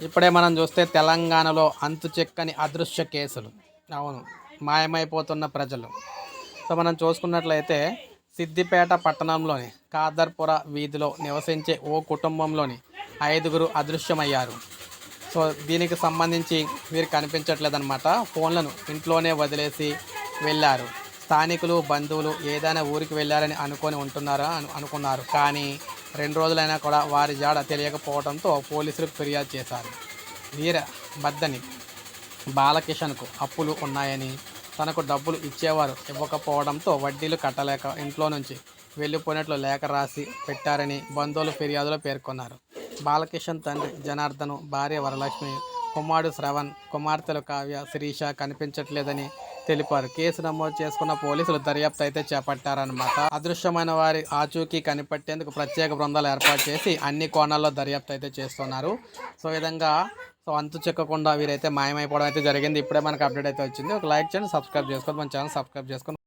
ఇప్పుడే మనం చూస్తే తెలంగాణలో అంతు చెక్కని అదృశ్య కేసులు. అవును మాయమైపోతున్న ప్రజలు. సో మనం చూసుకున్నట్లయితే సిద్దిపేట పట్టణంలోని కాదర్పుర వీధిలో నివసించే ఓ కుటుంబంలోని ఐదుగురు అదృశ్యమయ్యారు. సో దీనికి సంబంధించి వీరు కనిపించట్లేదన్నమాట. ఫోన్లను ఇంట్లోనే వదిలేసి వెళ్ళారు. స్థానికులు బంధువులు ఏదైనా ఊరికి వెళ్ళారని అనుకొని ఉంటున్నారా? అను అనుకున్నారు. కానీ రెండు రోజులైనా కూడా వారి జాడ తెలియకపోవడంతో పోలీసులకు ఫిర్యాదు చేశారు. వీర బద్దని బాలకిషన్కు అప్పులు ఉన్నాయని తనకు డబ్బులు ఇచ్చేవారు ఇవ్వకపోవడంతో వడ్డీలు కట్టలేక ఇంట్లో నుంచి వెళ్ళిపోయినట్లు లేఖ రాసి పెట్టారని బంధువులు ఫిర్యాదులో పేర్కొన్నారు. బాలకిషన్ తండ్రి జనార్దను భార్య వరలక్ష్మి కుమారుడు శ్రవణ్ కుమార్తెలు కావ్య శిరీష కనిపించట్లేదని తెలిపారు. కేసు నమోదు చేసుకున్న పోలీసులు దర్యాప్తు అయితే చేపట్టారనమాట అదృశ్యమైన వారి ఆచూకీ కనిపెట్టేందుకు ప్రత్యేక బృందాలు ఏర్పాటు చేసి అన్ని కోణాల్లో దర్యాప్తు అయితే చేస్తున్నారు. సో ఈ విధంగా సో అంతు చెక్కకుండా వీరైతే మాయమైపోవడం అయితే జరిగింది. ఇప్పుడే మనకు అప్డేట్ అయితే వచ్చింది. ఒక లైక్ చేయండి సబ్స్క్రైబ్ చేసుకోండి. మన ఛానల్ సబ్స్క్రైబ్ చేసుకొని